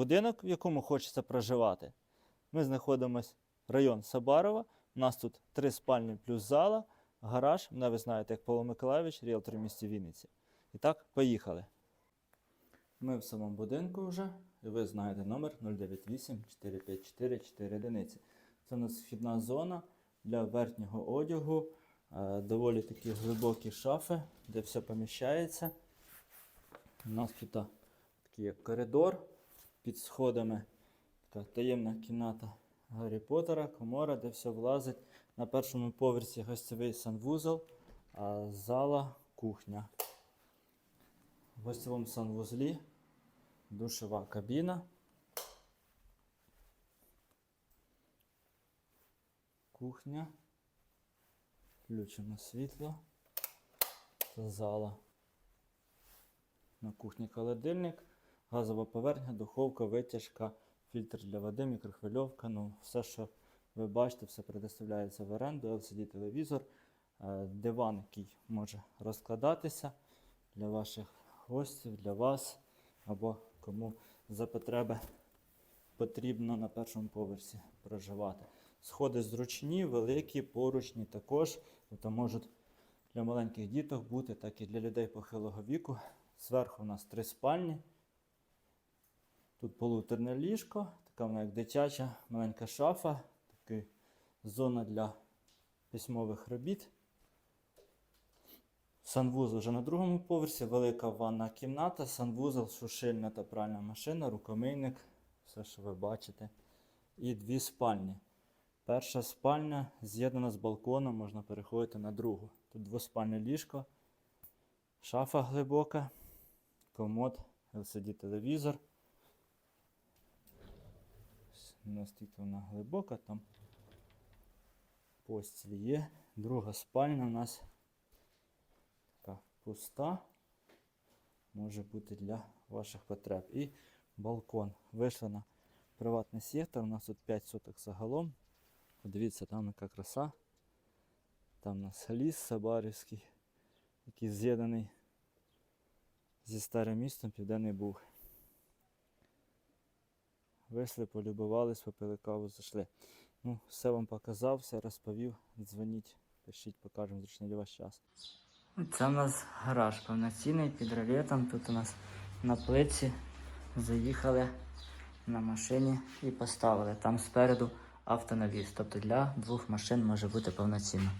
будинок, в якому хочеться проживати. Ми знаходимося район Сабарова. У нас тут три спальні плюс зала, гараж. Мене ви знаєте, як Павло Миколаївич, ріелтор в місті Вінниці. І так, поїхали. Ми в самому будинку вже, і ви знаєте номер 098 454 4 одиниці. Це у нас вхідна зона для верхнього одягу, е, доволі такі глибокі шафи, де все поміщається. У нас тут такий коридор під сходами. Така таємна кімната Гаррі Поттера, комора, де все влазить. На першому поверсі гостєвий санвузол, а зала кухня. В гостєвому санвузлі душова кабіна. Кухня. Включимо світло. Зала. На кухні холодильник, газова поверхня, духовка, витяжка, фільтр для води, мікрохвильовка. Ну, все, що ви бачите, все предоставляється в оренду, LCD-телевізор, е, диван, який може розкладатися для ваших гостів, для вас або кому за потреби потрібно на першому поверсі проживати. Сходи зручні, великі, поручні також, тобто можуть для маленьких діток бути, так і для людей похилого віку. Зверху у нас три спальні. Тут полуторне ліжко, така вона як дитяча, маленька шафа, така зона для письмових робіт. Санвузол вже на другому поверсі, велика ванна кімната, санвузол, сушильна та пральна машина, рукомийник, все, що ви бачите. І дві спальні. Перша спальня з'єднана з балконом, можна переходити на другу. Тут двоспальне ліжко, шафа глибока, комод, LCD-телевізор. Ось Настільки вона глибока, там постіль є. Друга спальня у нас така пуста. Може бути для ваших потреб. І балкон. Вийшли на приватний сектор. У нас тут 5 соток загалом. Подивіться, там яка краса. Там у нас ліс Сабарівський, який з'єднаний зі старим містом Південний Буг. Вийшли, полюбувались, попили каву, зайшли. Ну, все вам показав, все розповів. Дзвоніть, пишіть, покажемо зручний для вас час. Це у нас гараж повноцінний під ролетом. Тут у нас на плиці заїхали на машині і поставили. Там спереду автонавіз. Тобто для двох машин може бути повноцінно.